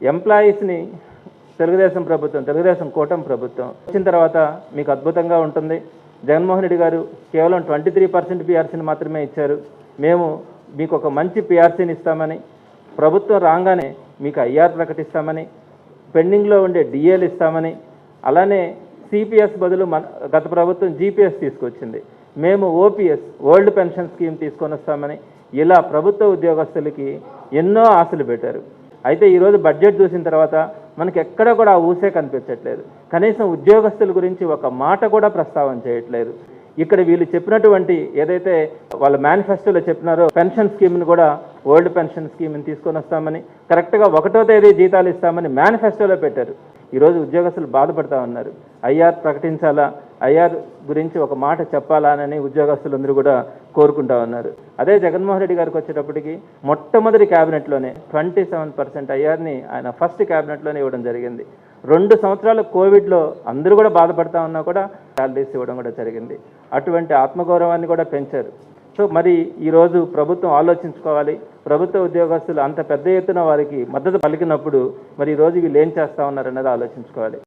ఎంప్లాయీస్ని తెలుగుదేశం ప్రభుత్వం తెలుగుదేశం కూటమి ప్రభుత్వం వచ్చిన తర్వాత మీకు అద్భుతంగా ఉంటుంది. జగన్మోహన్ రెడ్డి గారు కేవలం ట్వంటీ త్రీ పర్సెంట్ పిఆర్సీని మాత్రమే ఇచ్చారు. మేము మీకు ఒక మంచి పిఆర్సీని ఇస్తామని ప్రభుత్వం రాగానే మీకు ఐఆర్ ప్రకటిస్తామని పెండింగ్లో ఉండే డిఏలు ఇస్తామని అలానే సిపిఎస్ బదులు మన గత ప్రభుత్వం జీపీఎస్ తీసుకొచ్చింది. మేము ఓపీఎస్ ఓల్డ్ పెన్షన్ స్కీమ్ తీసుకొని వస్తామని ఇలా ప్రభుత్వ ఉద్యోగస్తులకి ఎన్నో ఆశలు పెట్టారు. అయితే ఈరోజు బడ్జెట్ చూసిన తర్వాత మనకి ఎక్కడ కూడా ఆ ఊసే కనిపించట్లేదు. కనీసం ఉద్యోగస్తుల గురించి ఒక మాట కూడా ప్రస్తావన చేయట్లేదు. ఇక్కడ వీళ్ళు చెప్పినటువంటి ఏదైతే వాళ్ళ మేనిఫెస్టోలో చెప్పినారో పెన్షన్ స్కీమ్ని కూడా ఓల్డ్ పెన్షన్ స్కీమ్ని తీసుకొని వస్తామని కరెక్ట్గా ఒకటో తేదీ జీతాలు ఇస్తామని మేనిఫెస్టోలో పెట్టారు. ఈరోజు ఉద్యోగస్తులు బాధపడతా ఉన్నారు. ఐఆర్ ప్రకటించాలా? ఐఆర్ గురించి ఒక మాట చెప్పాలా అని ఉద్యోగస్తులందరూ కూడా కోరుకుంటా ఉన్నారు అదే జగన్మోహన్ రెడ్డి గారికి వచ్చేటప్పటికి మొట్టమొదటి క్యాబినెట్లోనే ట్వంటీ సెవెన్ పర్సెంట్ ఐఆర్ని ఆయన ఫస్ట్ క్యాబినెట్లోనే ఇవ్వడం జరిగింది. రెండు సంవత్సరాలు కోవిడ్లో అందరూ కూడా బాధపడతా ఉన్నా కూడా శాలరీస్ ఇవ్వడం కూడా జరిగింది. అటువంటి ఆత్మగౌరవాన్ని కూడా పెంచారు. సో మరి ఈరోజు ప్రభుత్వం ఆలోచించుకోవాలి. ప్రభుత్వ ఉద్యోగస్తులు అంత పెద్ద ఎత్తున వారికి మద్దతు పలికినప్పుడు మరి ఈరోజు వీళ్ళు ఏం చేస్తా ఉన్నారన్నది ఆలోచించుకోవాలి.